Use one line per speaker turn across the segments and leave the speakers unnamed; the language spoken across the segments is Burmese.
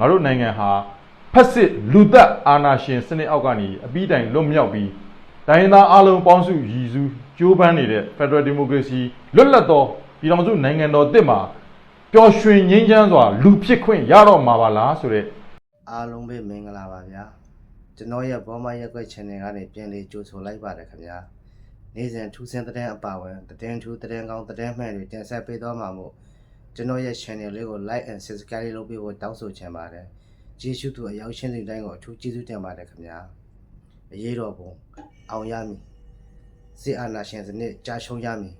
ငါတို့နိုင်ငံဟာဖက်စစ်လူသက်အာဏာရှင်စနစ်အောက်ကနေအပြီးတိုင်လွတ်မြောက်ပြီးတိုင်းရင်းသားအလုံးပေါင်းစုရည်စူးကြိုးပမ်းနေတဲ့ Federal Democracy လွတ်လပ်သောပြည်ထောင်စုနိုင်ငံတော်တစ်မှာပျော်ရွှင်ငြိမ်းချမ်းစွာလူဖြစ်ခွင့်ရတော့မှာပါလားဆိုတဲ့
အားလုံးပဲမင်္ဂလာပါဗျာကျွန်တော်ရဲ့ဘောမရက်ွက် channel ကနေပြန်လေးကြိုဆိုလိုက်ပါတယ်ခင်ဗျာနေ့စဉ်ထူးဆန်းတဲ့အပါဝင်သတင်းထူးသတင်းကောင်းသတင်းမှန်တွေတင်ဆက်ပေးသွားမှာမို့ ကျွန်တော်ရဲ့ channel လေးကို like and subscribe လုပ်ပေးဖို့တောင်းဆိုချင်ပါတယ်ကျေးဇူးသူအရောက်ရှင်းစီတိုင်းကိုအထူးကျေးဇူးတင်ပါတယ်ခင်ဗျာအရေးတော်ပုံအောင်ရမည်စစ်အာဏာရှင်စနစ်ကြာရှုံးရမည်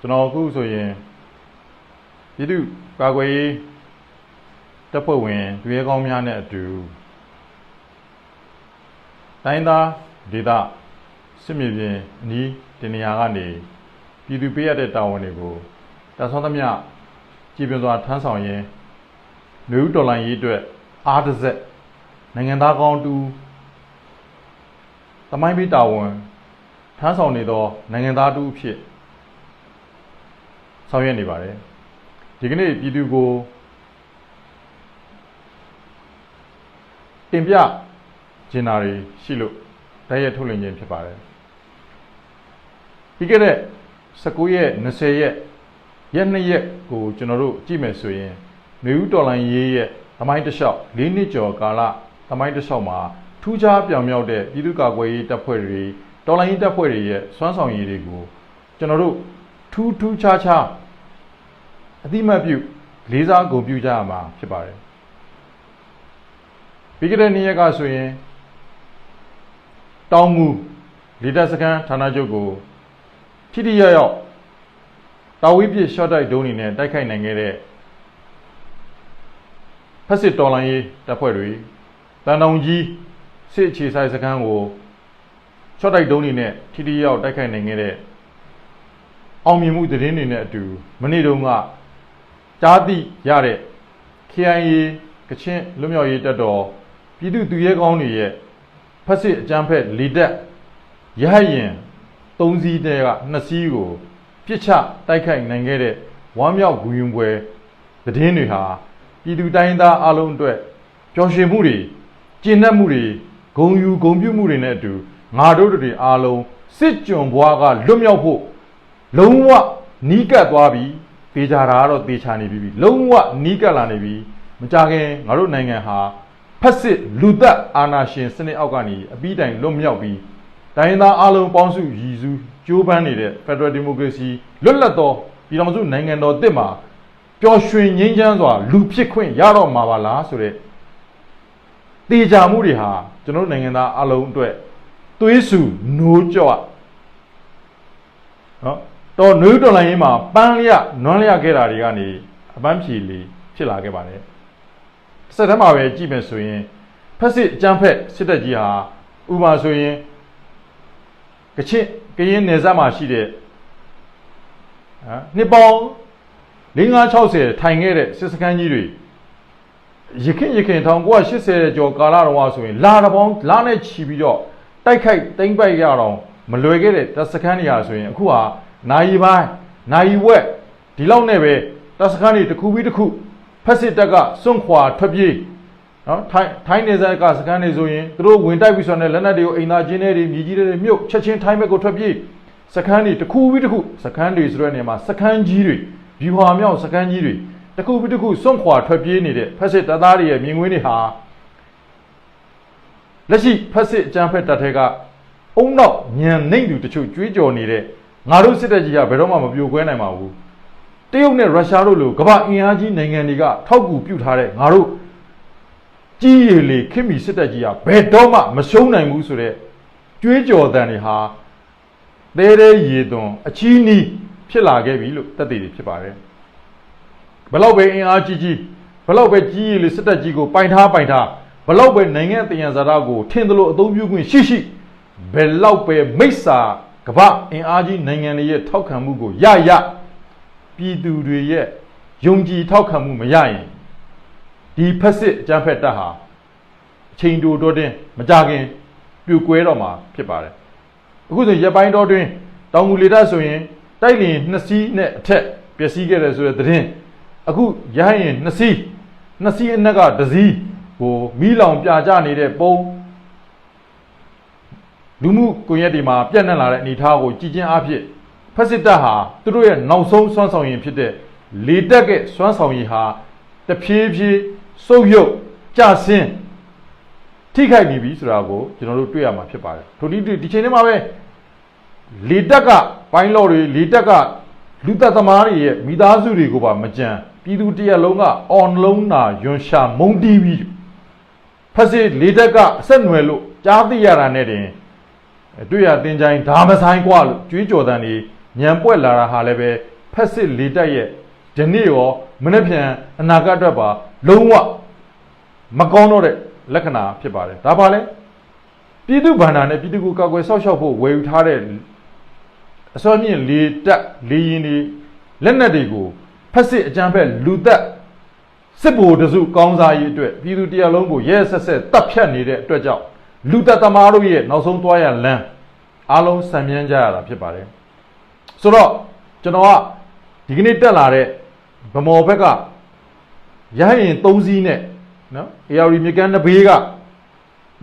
ကျွန်တော်အခုဆိုရင်ပြည်သူ့ကာကွယ်ရေးတပ်ဖွဲ့ဝင်သူရဲကောင်းများနဲ့အတူ တိုင်းသားဒေသစစ်မြေပြင်အနီးတင်နေရာကနေပြည်သူပေးရတဲ့တာဝန်တွေကိုတာဆောသမျှကြည်ပြစွာထမ်းဆောင်ရင်းလူဦးတော်လိုင်းရေးအတွက်အားတစ်ဆက်နိုင်ငံသားကောင်းတူတမိုင်းပေးတာဝန်ထမ်းဆောင်နေသောနိုင်ငံသားတူအဖြစ်ဆောင်ရွက်နေပါတယ်ဒီကနေ့ပြည်သူကိုတင်ပြ ကျင်နာတွေရှိလို့တိုက်ရိုက်ထုတ်လွှင့်ခြင်းဖြစ်ပါတယ်ပြီးခဲ့တဲ့19ရက်20ရက်ရက်2ရက်ကိုကျွန်တော်တို့ကြည့်မယ်ဆိုရင်နေဦးတော်လိုင်းရေးရဲ့သမိုင်းတစ်လျှောက်၄နှစ်ကျော်ကာလသမိုင်းတစ်လျှောက်မှာထူးခြားပြောင်မြောက်တဲ့ပြည်သူ့ကာကွယ်ရေးတပ်ဖွဲ့တွေတော်လိုင်းရေးတပ်ဖွဲ့တွေရဲ့စွမ်းဆောင်ရည်တွေကိုကျွန်တော်တို့ထူးထူးခြားခြားအတိမတ်ပြုလေးစားဂုဏ်ပြုကြရမှာဖြစ်ပါတယ်ပြီးကြတဲ့နေ့ရက်ကဆိုရင် တောင်းမူလေတပ်စခန်းဌာနချုပ်ကိုထိထိရောက်ရောက်တာဝေးပြစ်ရှော့တိုက်ဒုံးနေနဲ့တိုက်ခိုက်နိုင်ခဲ့တဲ့ဖက်စစ်တော်လိုင်းရေးတပ်ဖွဲ့တွေတန်တောင်ကြီးစစ်အခြေဆိုင်စခန်းကိုရှော့တိုက်ဒုံးနေနဲ့ထိထိရောက်တိုက်ခိုက်နိုင်ခဲ့တဲ့အောင်မြင်မှုသတင်းတွေနဲ့အတူမနေ့တုန်းကကြားသိရတဲ့ KIA ကချင်လွတ်မြောက်ရေးတပ်တော်ပြည်သူသူရဲကောင်းတွေရဲ့ ဖက်စစ်အကြမ်းဖက်လေတပ်ရဟတ်ရင်၃စီးတဲက2စီးကိုပြစ်ချတိုက်ခိုက်နိုင်ခဲ့တဲ့ဝမ်းမြောက်ဂူရင်ပွဲသတင်းတွေဟာပြည်သူတိုင်းသားအလုံးအတွက်ပျော်ရွှင်မှုတွေကျဉ်တ်မှုတွေဂုံယူဂုံပြုမှုတွေနဲ့အတူငါတို့တွေအားလုံးစစ်ကြွန်ဘွားကလွတ်မြောက်ဖို့လုံးဝနီးကပ်သွားပြီသေချာတာကတော့သေချာနေပြီလုံးဝနီးကပ်လာနေပြီမကြခင်ငါတို့နိုင်ငံဟာ ဖက်စစ်လူသက်အာဏာရှင်စနစ်အောက်ကနေအပြီးတိုင်လွတ်မြောက်ပြီးတိုင်းရင်းသားအလုံးပေါင်းစုရည်စူးကြိုးပမ်းနေတဲ့ Federal Democracy လွတ်လပ်သောပြည်ထောင်စုနိုင်ငံတော်တစ်မှာပျော်ရွှင်ငြိမ်းချမ်းစွာလူဖြစ်ခွင့်ရတော့မှာပါလားဆိုတဲ့တေချာမှုတွေဟာကျွန်တော်တို့နိုင်ငံသားအလုံးအတွက်သွေးဆူနိုးကြော့နော်တော်နွေးတော်လိုင်းရေးမှာပန်းလျနွမ်းလျခဲ့တာတွေကနေအပန်းဖြေလေးဖြစ်လာခဲ့ပါတယ် စက်တမ်းမှာပဲကြည့်မယ်ဆိုရင်ဖက်စစ်အကြမ်းဖက်စစ်တပ်ကြီးဟာဥပမာဆိုရင်ကချင်ကရင်နယ်စပ်မှာရှိတဲ့ဟမ်နှစ်ပေါင်း5960ထိုင်ခဲ့တဲ့စစ်စခန်းကြီးတွေရခင်ရခင်1980ကျော်ကာလတော်ကဆိုရင်လာတစ်ပေါင်းလာနဲ့ချီပြီးတော့တိုက်ခိုက်တိမ့်ပိုက်ရအောင်မလွယ်ခဲ့တဲ့တပ်စခန်းတွေဟာဆိုရင်အခုဟာနိုင်ပိုင်းနိုင်ဝက်ဒီလောက်နဲ့ပဲတပ်စခန်းတွေတစ်ခုပြီးတစ်ခု ဖက်စစ်တပ်ကစွန့်ခွာထွက်ပြေးနော်ထိုင်းထိုင်းနေစကစခန်းတွေဆိုရင်သူတို့ဝင်တိုက်ပြီးဆိုတော့လက်နက်တွေကိုအိမ်သာချင်းတွေမြည်ကြီးတွေမြုပ်ချက်ချင်းထိုင်းဘက်ကိုထွက်ပြေးစခန်းတွေတစ်ခုပြီးတစ်ခုစခန်းတွေဆိုတဲ့နေရာမှာစခန်းကြီးတွေဗျူဟာမြောက်စခန်းကြီးတွေတစ်ခုပြီးတစ်ခုစွန့်ခွာထွက်ပြေးနေတဲ့ဖက်စစ်တပ်သားတွေရဲ့မြင်ကွင်းတွေဟာလက်ရှိဖက်စစ်အကြမ်းဖက်တပ်ထဲကအုံနောက်ညံနှိမ့်သူတချို့ကြွေးကြော်နေတဲ့ငါတို့စစ်တပ်ကြီးကဘယ်တော့မှမပြိုကွဲနိုင်ပါဘူး တရုတ်နဲ့ရုရှားတို့လိုကမ္ဘာအင်အားကြီးနိုင်ငံတွေကထောက်ကူပြုထားတဲ့ငါတို့ကြီးရည်လေခင်မီစစ်တပ်ကြီးကဘယ်တော့မှမရှုံးနိုင်ဘူးဆိုတဲ့ကြွေးကြော်တန်တွေဟာတဲတဲရေသွန်အချီးနီးဖြစ်လာခဲ့ပြီလို့သက်သေတွေဖြစ်ပါတယ်ဘလောက်ပဲအင်အားကြီးကြီးဘလောက်ပဲကြီးရည်လေစစ်တပ်ကြီးကိုပိုင်ထားပိုင်ထားဘလောက်ပဲနိုင်ငံတယံဇာတာကိုထင်သလိုအသုံးပြုခွင့်ရှိရှိဘယ်လောက်ပဲမိစ္ဆာကမ္ဘာအင်အားကြီးနိုင်ငံတွေရဲ့ထောက်ခံမှုကိုရရ ပြည်သူတွေရဲ့ယုံကြည်ထောက်ခံမှုမရရင်ဒီဖက်စစ်အကြမ်းဖက်တပ်ဟာအချိန်တိုတိုတင်းမကြခင်ပြိုကွဲတော့မှာဖြစ်ပါတယ်အခုဆိုရက်ပိုင်းတော်တွင်တောင်ငူလေတပ်ဆိုရင်တိုက်လျင်နှစ်စီးနဲ့အထက်ပျက်စီးခဲ့တယ်ဆိုတဲ့သတင်းအခုရဟရင်နှစ်စီးနှစ်စီးအနက်ကတစ်စီးဟိုမီးလောင်ပြကြနေတဲ့ပုံလူမှုကွန်ရက်တွေမှာပြန့်နှံ့လာတဲ့အနေအထားကိုကြည်ချင်းအားဖြင့် ဖက်စစ်တပ်ဟာသူတို့ရဲ့နောက်ဆုံးစွမ်းဆောင်ရည်ဖြစ်တဲ့လေတက်ကစွမ်းဆောင်ရည်ဟာတဖြည်းဖြည်းစုပ်ယုပ်ကျဆင်းထိခိုက်နေပြီဆိုတာကိုကျွန်တော်တို့တွေ့ရမှာဖြစ်ပါတယ်ထိုဒီဒီချိန်ထဲမှာပဲလေတက်ကပိုင်းလော့တွေလေတက်ကလူသက်သမားတွေရဲ့မိသားစုတွေကိုပါမကြံပြည်သူတရက်လုံးကအော်လုံးနာယွန်ရှာမုံတီးပြီး ဖက်စစ်လေတက်ကအဆက်နွယ်လို့ကြားသိရတာနဲ့တင်အဲတွေ့ရတင်ချိုင်းဒါမဆိုင်กว่าလို့ကြွေးကြော်တန်နေ ညံပွက်လာတာဟာလည်းပဲဖက်စစ်လေတက်ရဲ့ဒီနေ့ရောမနေ့ပြန်အနာဂတ်အတွက်ပါလုံးဝမကောင်းတော့တဲ့လက္ခဏာဖြစ်ပါတယ်ဒါပါလဲပြည်သူဗန္ဒာနဲ့ပြည်သူကိုကာကွယ်ဆောက်ရှောက်ဖို့ဝယ်ယူထားတဲ့အစောမြင့်လေတက်လေရင်တွေလက်နက်တွေကိုဖက်စစ်အကြမ်းဖက်လူသက်စစ်ဗိုလ်တစုကောင်းစားရေးအတွက်ပြည်သူတရားလုံးကိုရဲဆက်ဆက်တပ်ဖြတ်နေတဲ့အတွက်ကြောင့်လူသက်သမားတို့ရဲ့နောက်ဆုံးသွားရလမ်းအားလုံးဆံမြန်းကြရတာဖြစ်ပါတယ် ဆိုတော့ကျွန်တော်ကဒီကနေ့တက်လာတဲ့ဗမော်ဘက်ကရဟရင်၃စီးနဲ့နော် AR မြေကမ်းတစ်ဘေးက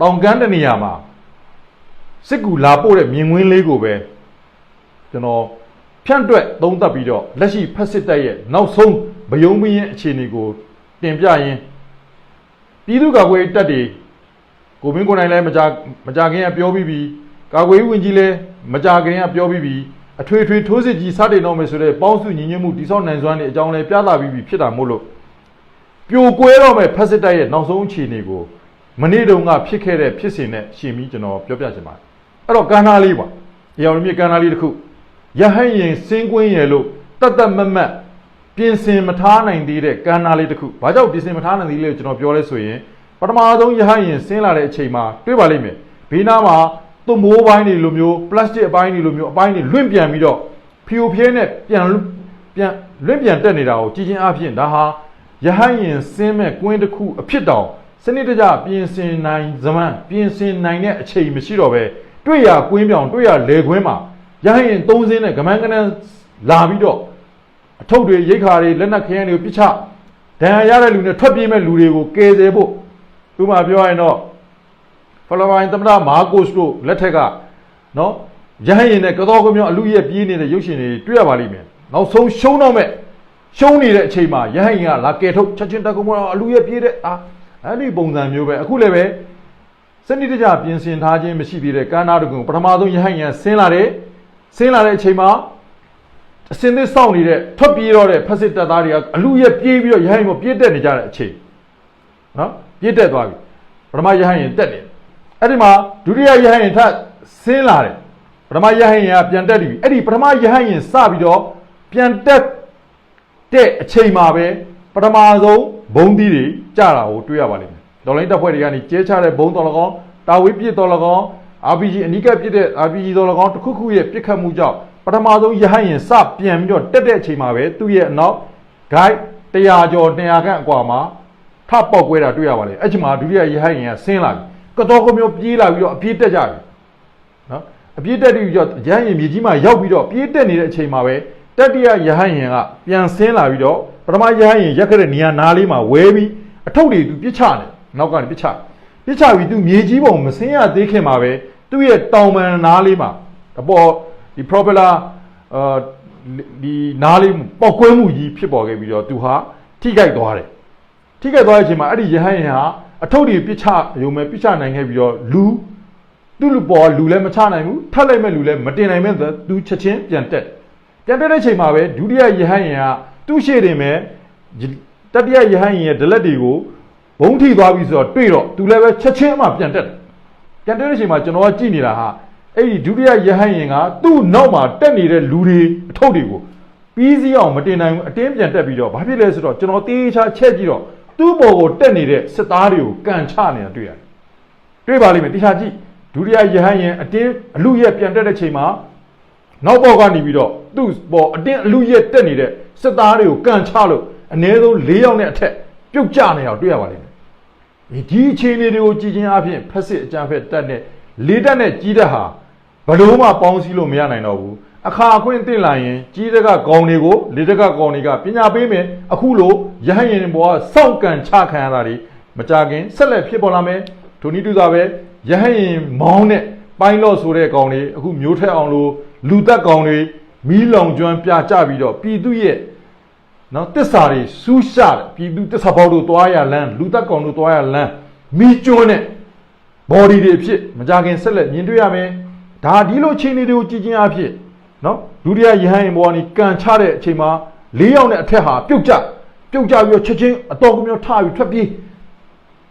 တောင်ကမ်းတစ်နေရာမှာစစ်ကူလာပို့တဲ့မြင်ကွင်းလေးကိုပဲကျွန်တော်ဖြန့်တွက်သုံးသပ်ပြီးတော့လက်ရှိဖက်စစ်တပ်ရဲ့နောက်ဆုံးဗယုံမင်းအခြေအနေကိုတင်ပြရင်းပြည်သူ့ကာကွယ်ရေးတပ်တွေကိုမင်းကိုယ်နိုင်လည်းမကြမကြခင်ကပြောပြီးပြီကာကွယ်ရေးဝန်ကြီးလည်းမကြခင်ကပြောပြီးပြီ အထွေထွေထိုးစစ်ကြီးစတင်တော့မယ်ဆိုတဲ့ပေါင်းစုညီညွတ်မှုတိစောက်နိုင်စွမ်းတွေအကြောင်းလည်းပြသပြီးပြီဖြစ်တာမို့လို့ပြိုကွဲတော့မယ်ဖက်စစ်တပ်ရဲ့နောက်ဆုံးအခြေအနေကိုမနေ့တုန်းကဖြစ်ခဲ့တဲ့ဖြစ်စဉ်နဲ့ရှင်ပြီးကျွန်တော်ပြောပြချင်ပါတယ်အဲ့တော့ကန္နာလေးပါအရောင်မြစ်ကန္နာလေးတစ်ခုရဟန်းရင်စင်းကွင်းရယ်လို့တတ်တတ်မတ်မတ်ပြင်ဆင်မထားနိုင်သေးတဲ့ကန္နာလေးတစ်ခု။ဘာကြောင့်ပြင်ဆင်မထားနိုင်သေးလဲလို့ကျွန်တော်ပြောလဲဆိုရင်ပထမဆုံးရဟရင်ဆင်းလာတဲ့အချိန်မှာတွေ့ပါလိမ့်မယ်။ဘေးနားမှာ သွမိုးပိုင်းတွေလိုမျိုးပလတ်စတစ်အပိုင်းတွေလိုမျိုးအပိုင်းတွေလွင့်ပြန်ပြီးတော့ဖြိုဖျဲနဲ့ပြန်ပြန်လွင့်ပြန်တက်နေတာကိုကြည်ချင်းအဖြစ်ဒါဟာရဟရင်ဆင်းမဲ့ကွင်းတစ်ခုအဖြစ်တောင်စနစ်တကျပြင်ဆင်နိုင်ဇမန်ပြင်ဆင်နိုင်တဲ့အချိန်မရှိတော့ပဲတွေ့ရကွင်းပြောင်တွေ့ရလေကွင်းမှာရဟရင်သုံးစင်းနဲ့ကမန်းကနန်းလာပြီးတော့အထုပ်တွေရိတ်ခါတွေလက်နက်ခဲယမ်းတွေကိုပြစ်ချဒဏ်ရာရတဲ့လူနဲ့ထွက်ပြေးမဲ့လူတွေကိုကယ်ဆယ်ဖို့ဥပမာပြောရရင်တော့ ဖလပိုင်းသမ္မတမာကိုစ်တို့လက်ထက်ကနော်ရဟရင်နဲ့ကတော်ကမြောင်အလူရဲ့ပြေးနေတဲ့ရုပ်ရှင်တွေတွေ့ရပါလိမ့်မယ်နောက်ဆုံးရှုံးတော့မဲ့ရှုံးနေတဲ့အချိန်မှာရဟရင်ကလာကယ်ထုတ်ချက်ချင်းတက်ကုံမအလူရဲ့ပြေးတဲ့အာအဲ့ဒီပုံစံမျိုးပဲအခုလည်းပဲစနစ်တကျပြင်ဆင်ထားခြင်းမရှိသေးတဲ့ကမ်းနားတကွန်ပထမဆုံးရဟရင်ဆင်းလာတယ်ဆင်းလာတဲ့အချိန်မှာအစင်းသစ်စောင့်နေတဲ့ထွက်ပြေးတော့တဲ့ဖက်စစ်တပ်သားတွေကအလူရဲ့ပြေးပြီးတော့ရဟန်းကိုပြေးတက်နေကြတဲ့အချိန်နော်ပြေးတက်သွားပြီပထမရဟန်းရင်တက်တယ် အဲ့ဒီမှာဒုတိယရဟန်းရင်ထပ်ဆင်းလာတယ်ပထမရဟန်းရင်ကပြန်တက်ပြီအဲ့ဒီပထမရဟန်းရင်စပြီးတော့ပြန်တက်တဲ့အချိန်မှာပဲပထမဆုံးဘုံသီးတွေကြတာကိုတွေ့ရပါလိမ့်မယ်ဒေါ်လိုင်းတပ်ဖွဲ့တွေကနေကျဲချတဲ့ဘုံတော်လကောင်းတာဝေးပြစ်တော်လကောင်း RPG အနီးကပ်ပြစ်တဲ့ RPG တော်လကောင်းတစ်ခုခုရဲ့ပြစ်ခတ်မှုကြောင့်ပထမဆုံးရဟန်းရင်စပြန်ပြီးတော့တက်တဲ့အချိန်မှာပဲသူ့ရဲ့အနောက် guide 100ကျော်200ခန့်အကွာမှာထပ်ပေါက်ကွဲတာတွေ့ရပါလေအဲ့ချိန်မှာဒုတိယရဟန်းရင်ကဆင်းလာပြီ ကတော်ကမျိုးပြေးလာပြီးတော့အပြေးတက်ကြပြီနော်အပြေးတက်ပြီးတော့ရဟန်းရင်မြေကြီးမှာရောက်ပြီးတော့ပြေးတက်နေတဲ့အချိန်မှာပဲတတိယရဟန်းရင်ကပြန်ဆင်းလာပြီးတော့ပထမရဟန်းရင်ရက်ခဲ့တဲ့နေရာနားလေးမှာဝဲပြီးအထုပ်တွေသူပြစ်ချတယ်နောက်ကနေပြစ်ချပြစ်ချပြီးသူမြေကြီးပုံမဆင်းရသေးခင်မှာပဲသူ့ရဲ့တောင်ပန်နားလေးမှာအပေါ်ဒီ propeller အာဒီနားလေးပေါက်ကွဲမှုကြီးဖြစ်ပေါ်ခဲ့ပြီးတော့သူဟာထိခိုက်သွားတယ်ထိခိုက်သွားတဲ့အချိန်မှာအဲ့ဒီရဟန်းရင်ဟာ အထုပ်တွေပြစ်ချရုံပဲပြစ်ချနိုင်ခဲ့ပြီးတော့လူသူ့လူပေါ်လူလည်းမချနိုင်ဘူးထပ်လိုက်မဲ့လူလည်းမတင်နိုင်မဲ့သူချက်ချင်းပြန်တက်ပြန်တက်တဲ့အချိန်မှာပဲဒုတိယရဟန်းရင်ကသူ့ရှေ့တင်မဲ့တတိယရဟန်းရင်ရဲ့ဒလက်တွေကိုဘုံထိသွားပြီဆိုတော့တွေ့တော့သူလည်းပဲချက်ချင်းအမှပြန်တက်တယ်ပြန်တက်တဲ့အချိန်မှာကျွန်တော်ကကြည့်နေတာဟာအဲ့ဒီဒုတိယယဟန်ရင်ကသူ့နောက်မှာတက်နေတဲ့လူတွေအထုပ်တွေကိုပြီးစီးအောင်မတင်နိုင်ဘူးအတင်းပြန်တက်ပြီးတော့ဘာဖြစ်လဲဆိုတော့ကျွန်တော်တေးချာချက်ကြည့်တော့ သူ့ဘော်ကိုတက်နေတဲ့စစ်သားတွေကိုကန်ချနေတာတွေ့ရတယ်တွေ့ပါလိမ့်မယ်တေးချာကြည့်ဒုတိယယဟန်ရင်အတင်းအလူရက်ပြန်တက်တဲ့ချိန်မှာနောက်ဘော်ကနေပြီးတော့သူ့ဘော်အတင်းအလူရက်တက်နေတဲ့စစ်သားတွေကိုကန်ချလို့အနည်းဆုံး၄ယောက်နဲ့အထက်ပြုတ်ကျနေအောင်တွေ့ရပါလိမ့်မယ်ဒီအခြေအနေတွေကိုကြည်ချင်းအဖြစ်ဖက်စစ်အကြံဖက်တက်တဲ့လေးတက်နဲ့ကြီးတက်ဟာဘလို့မှပေါင်းစည်းလို့မရနိုင်တော့ဘူး အခါအခွင့်တင်လာရင်ကြီးတက်ကကောင်းတွေကိုလေတက်ကကောင်းတွေကပညာပေးမယ်အခုလိုရဟန်းရင်ဘောကစောင့်ကန်ချခံရတာတွေမကြခင်ဆက်လက်ဖြစ်ပေါ်လာမယ်ထိုနည်းတူစွာပဲရဟန်းရင်မောင်းတဲ့ပိုင်းလော့ဆိုတဲ့ကောင်တွေအခုမျိုးထက်အောင်လို့လူသက်ကောင်တွေမီးလောင်ကျွမ်းပြကြပြီးတော့ပြည်သူရဲ့နော်တစ္ဆာတွေစူးရှတယ်ပြည်သူတစ္ဆာပေါက်တို့သွားရလမ်းလူသက်ကောင်တို့သွားရလမ်းမိကျွန်းနဲ့ body တွေအဖြစ်မကြခင်ဆက်လက်မြင်တွေ့ရမယ်ဒါဒီလိုခြေအနေတွေကိုကြည်ကျင်အဖြစ် နော်ဒုတိယယဟန်ရင်ဘောကနေကန်ချတဲ့အချိန်မှာ၄ယောက်နဲ့အထက်ဟာပြုတ်ကျပြုတ်ကျပြီးတော့ချက်ချင်းအတော်ကမျိုးထပြီးထွက်ပြေး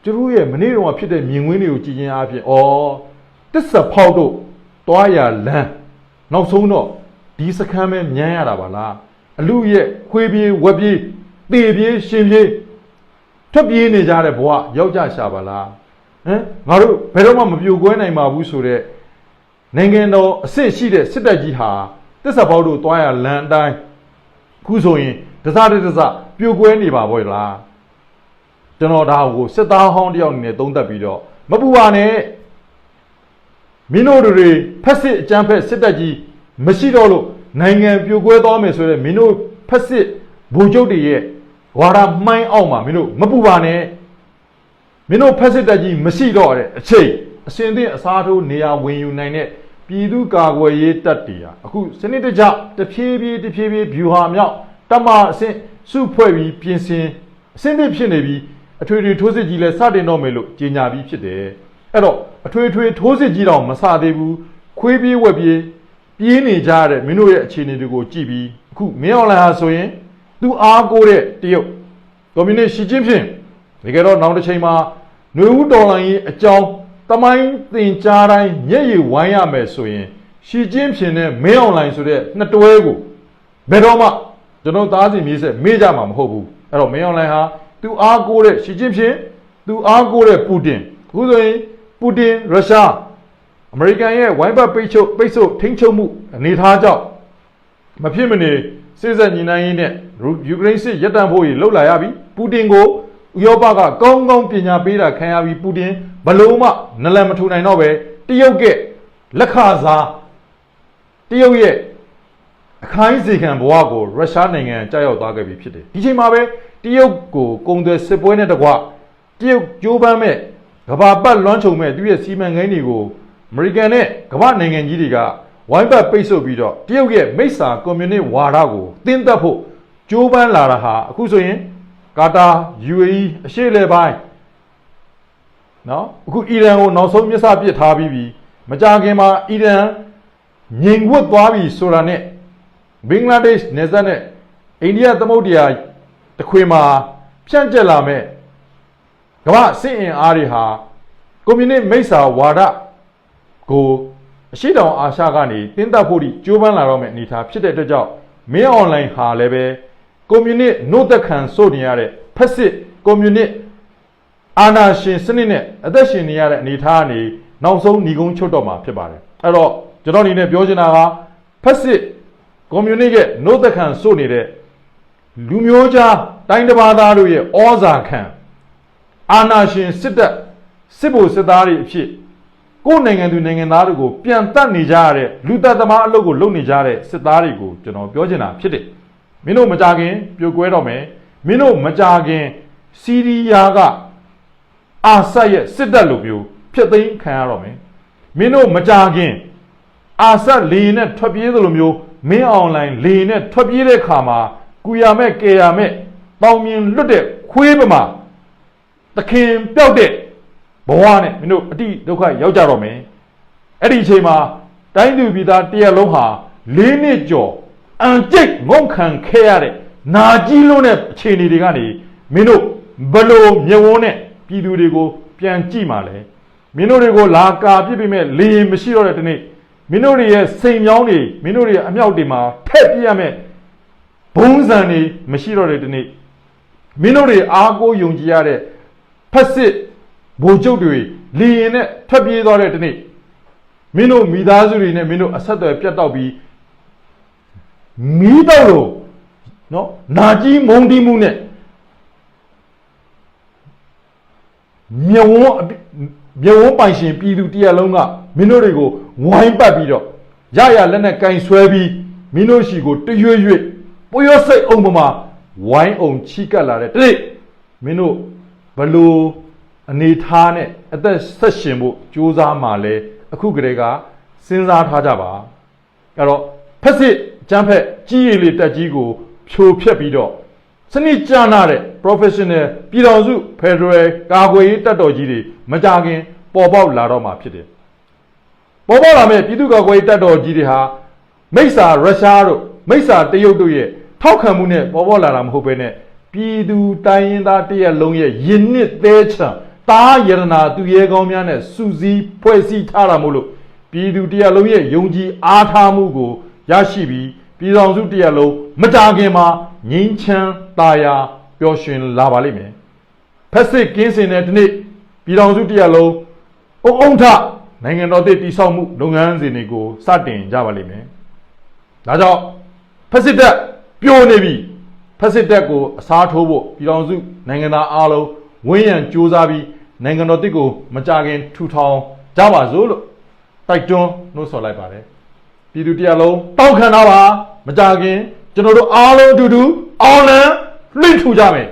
သူတို့ရဲ့မနေ့တုန်းကဖြစ်တဲ့မြင်ကွင်းတွေကိုကြည်ကျင်အဖြစ်ဩတစ္ဆာပေါက်တို့သွားရလမ်းနောက်ဆုံးတော့ဒီစခန်းပဲမြန်းရတာပါလားအလူရဲ့ခွေးပြေးဝက်ပြေးတေပြေးရှင်ပြေးထွက်ပြေးနေကြတဲ့ဘဝရောက်ကြရှာပါလားဟမ်ငါတို့ဘယ်တော့မှမပြိုကွဲနိုင်ပါဘူးဆိုတော့နိုင်ငံတော်အစ်စ်ရှိတဲ့စစ်တပ်ကြီးဟာ တစ္ဆပေါက်တို့တွားရလန်အတိုင်းခုဆိုရင်တစားတတစပြိုကွဲနေပါဘောလားကျွန်တော်ဒါကိုစစ်သားဟောင်းတယောက်အနေနဲ့သုံးသပ်ပြီးတော့မပူပါနဲ့မင်းတို့တွေဖက်စစ်အကြမ်းဖက်စစ်တပ်ကြီးမရှိတော့လို့နိုင်ငံပြိုကွဲသွားမယ်ဆိုတော့မင်းတို့ဖက်စစ်ဗိုလ်ချုပ်တွေရဲ့ဝါဒမှိုင်းအောင်မှာမင်းတို့မပူပါနဲ့မင်းတို့ဖက်စစ်တပ်ကြီးမရှိတော့တဲ့အချိန်အစင်သင့်အစားထိုးနေရာဝင်ယူနိုင်တဲ့ ပြည်သူကာကွယ်ရေးတပ်တွေဟာအခုစနစ်တကျတဖြည်းဖြည်းတဖြည်းဖြည်းဗျူဟာမြောက်တမအဆင့်စုဖွဲ့ပြီးပြင်ဆင်အဆင့်သင့်ဖြစ်နေပြီးအထွေထွေထိုးစစ်ကြီးလဲစတင်တော့မယ်လို့ကြေညာပြီးဖြစ်တယ်အဲ့တော့အထွေထွေထိုးစစ်ကြီးတော့မစသေးဘူးခွေးပြေးဝက်ပြေးပြေးနေကြရတဲ့မင်းတို့ရဲ့အခြေအနေတွေကိုကြည့်ပြီးအခုမင်းအွန်လိုင်းဟာဆိုရင်သူအားကိုးတဲ့တရုတ်ကွန်မြူနစ်ရှီကျင်းဖြင့်တကယ်တော့နောက်တစ်ချိန်မှာຫນွေဦးတော်လိုင်းရေးအကြောင်း တမိုင်းသင်ကြားတိုင်းမျက်ရည်ဝိုင်းရမယ်ဆိုရင်ရှီကျင်းဖြင့်နဲ့မင်းအွန်လိုင်းဆိုတဲ့နှစ်တွဲကိုဘယ်တော့မှကျွန်တော်သားစီမြေးဆက်မေ့ကြမှာမဟုတ်ဘူးအဲ့တော့မင်းအွန်လိုင်းဟာသူအားကိုးတဲ့ရှီကျင်းဖြင့်သူအားကိုးတဲ့ပူတင်အခုဆိုရင်ပူတင်ရုရှားအမေရိကန်ရဲ့ဝိုင်းပတ်ပိတ်ချုပ်ပိတ်ဆို့ထိန်းချုပ်မှုအနေအထားကြောင့်မဖြစ်မနေစစ်ဆက်ညီနိုင်ရေးနဲ့ယူကရိန်းစစ်ရပ်တန့်ဖို့ရလှုပ်လာရပြီပူတင်ကို ဥရောပကကောင်းကောင်းပညာပေးတာခံရပြီးပူတင်ဘလို့မှနလန်မထူနိုင်တော့ပဲတရုတ်ကလက်ခစားတရုတ်ရဲ့အခိုင်းစေခံဘဝကိုရုရှားနိုင်ငံကြောက်ရောက်သွားခဲ့ပြီဖြစ်တယ်ဒီချိန်မှာပဲတရုတ်ကိုကုန်သွယ်စစ်ပွဲနဲ့တကွတရုတ်ကြိုးပမ်းမဲ့ကဘာပတ်လွှမ်းခြုံမဲ့သူရဲ့စီမံကိန်းတွေကိုအမေရိကန်နဲ့ကမ္ဘာနိုင်ငံကြီးတွေကဝိုင်းပတ်ပိတ်ဆို့ပြီးတော့တရုတ်ရဲ့မိစ္ဆာကွန်မြူနစ်ဝါဒကိုတင်းသက်ဖို့ကြိုးပမ်းလာတာဟာအခုဆိုရင် ကာတာ UAE အရှေ့လေပိုင်းနော်အခုအီရန်ကိုနောက်ဆုံးမျက်စပစ်ထားပြီးပြီမကြခင်မှာအီရန်ငြိမ်ဝတ်သွားပြီဆိုတာနဲ့ဘင်္ဂလားဒေ့ရှ်နယ်စပ်နဲ့အိန္ဒိယသမုဒ္ဒရာတစ်ခွေမှာဖြန့်ကျက်လာမဲ့ကမ္ဘာစစ်အင်အားတွေဟာကွန်မြူနစ်မိစ္ဆာဝါဒကိုအရှိတောင်အာရှကနေတင်းတက်ဖို့ဒီကြိုးပမ်းလာတော့မယ့်အနေအထားဖြစ်တဲ့အတွက်ကြောင့်မင်းအွန်လိုင်းဟာလည်းပဲ ကွန်မြူနစ်နှုတ်သက်ခံစိုးနေရတဲ့ဖက်စစ်ကွန်မြူနစ်အာဏာရှင်စနစ်နဲ့အသက်ရှင်နေရတဲ့အနေအထားကနေနောက်ဆုံးညီကုန်းချုပ်တော့မှာဖြစ်ပါတယ်အဲ့တော့ကျွန်တော်အနေနဲ့ပြောချင်တာကဖက်စစ်ကွန်မြူနစ်ရဲ့နှုတ်သက်ခံစိုးနေတဲ့လူမျိုးခြားတိုင်းတစ်ပါးသားတို့ရဲ့ဩဇာခံအာဏာရှင်စစ်တပ်စစ်ဗိုလ်စစ်သားတွေအဖြစ်ကိုယ်နိုင်ငံသူနိုင်ငံသားတွေကိုပြန်တတ်နေကြရတဲ့လူသက်သမားအလုပ်ကိုလုပ်နေကြတဲ့စစ်သားတွေကိုကျွန်တော်ပြောချင်တာဖြစ်တယ်။ မင်းတို့မကြခင်ပြိုကွဲတော့မယ်။မင်းတို့မကြခင်စီးရီးယားကအာဆတ်ရဲ့စစ်တပ်လိုမျိုးဖျက်သိမ်းခံရတော့မယ်။မင်းတို့မကြခင်အာဆတ်လေနဲ့ထွက်ပြေးသလိုမျိုးမင်းအွန်လိုင်းလေနဲ့ထွက်ပြေးတဲ့ခါမှာကုရမဲ့ကေရမဲ့ပေါင်မြင်လွတ်တဲ့ခွေးပမာတခင်ပြောက်တဲ့ဘဝနဲ့မင်းတို့အတိဒုက္ခရောက်ကြတော့မယ်အဲ့ဒီအချိန်မှာတိုင်းသူပြည်သားတရက်လုံးဟာလေးနှစ်ကျော် အန်ကျိတ်ငုံခံခဲ့ရတဲ့နာကြီးလုံးတဲ့အခြေအနေတွေကနေမင်းတို့ဘလို့မြဝန်းနဲ့ပြည်သူတွေကိုပြန်ကြည့်မှလဲမင်းတို့တွေကိုလာကာပြစ်ပြီးမဲ့လေရင်မရှိတော့တဲ့တနေ့မင်းတို့တွေရဲ့စိန်မြောင်းတွေမင်းတို့တွေရဲ့အမြောက်တွေမှာထက်ပြရမဲ့ဘုံစံတွေမရှိတော့တဲ့တနေ့မင်းတို့တွေအားကိုးယုံကြည်ရတဲ့ဖက်စစ်ဗိုလ်ချုပ်တွေလီရင်နဲ့ထွက်ပြေးသွားတဲ့တနေ့မင်းတို့မိသားစုတွေနဲ့မင်းတို့အဆက်အသွယ်ပြတ်တောက်ပြီး မီးတော့လို့နော်နာကြီးမုံတီးမှုနဲ့မြဝန်းအပြမြဝန်းပိုင်ရှင်ပြည်သူတရက်လုံးကမင်းတို့တွေကိုဝိုင်းပတ်ပြီးတော့ရရလက်နဲ့ကင်ဆွဲပြီးမင်းတို့ရှိကိုတရွေ့ရွေ့ပွောစိတ်အောင်ပမာဝိုင်းအောင်ချီကပ်လာတဲ့တိမင်းတို့ဘလို့အနေထားနဲ့အသက်ဆက်ရှင်ဖို့ကြိုးစားမှလဲအခုကလေးကစဉ်းစားထားကြပါအဲ့တော့ဖက်စစ် ကျန်းဖက်ကြီးရည်လေးတက်ကြီးကိုဖြိုဖျက်ပြီးတော့စနစ်ကျနာတဲ့ professional ပြည်တော်စု Federal ကာကွယ်ရေးတပ်တော်ကြီးတွေမကြခင်ပေါ်ပေါက်လာတော့မှာဖြစ်တယ်ပေါ်ပေါက်လာမဲ့ပြည်သူ့ကာကွယ်ရေးတပ်တော်ကြီးတွေဟာမိစ္ဆာရုရှားတို့မိစ္ဆာတရုတ်တို့ရဲ့ထောက်ခံမှုနဲ့ပေါ်ပေါက်လာတာမဟုတ်ဘဲနဲ့ပြည်သူတိုင်းရင်းသားတရက်လုံးရဲ့ယဉ်နစ်သေးချံတားယရနာသူရဲကောင်းများနဲ့စူးစီးဖွဲ့စည်းထားတာမို့လို့ပြည်သူတရက်လုံးရဲ့ယုံကြည်အားထားမှုကိုရရှိပြီး ပြည်တော်စုတရက်လုံးမကြခင်မှာငြိမ်းချမ်းသာယာပျော်ရွှင်လာပါလိမ့်မယ်ဖက်စစ်ကင်းစင်တဲ့ဒီနေ့ပြည်တော်စုတရက်လုံးအုံအုံထနိုင်ငံတော်တည်တည်ဆောက်မှုလုပ်ငန်းစဉ်တွေကိုစတင်ကြပါလိမ့်မယ်ဒါကြောင့်ဖက်စစ်တပ်ပြိုနေပြီဖက်စစ်တပ်ကိုအစားထိုးဖို့ပြည်တော်စုနိုင်ငံသားအားလုံးဝန်းရံစူးစမ်းပြီးနိုင်ငံတော်တည်ကိုမကြခင်ထူထောင်ကြပါစို့လို့တိုက်တွန်းနှိုးဆော်လိုက်ပါတယ်ပြည်သူတရားလုံးတောက်ခံတာပါ မကြခင်ကျွန်တော်တို့အားလုံးအတူတူအောင်လန်းလွင့်ထူကြမယ်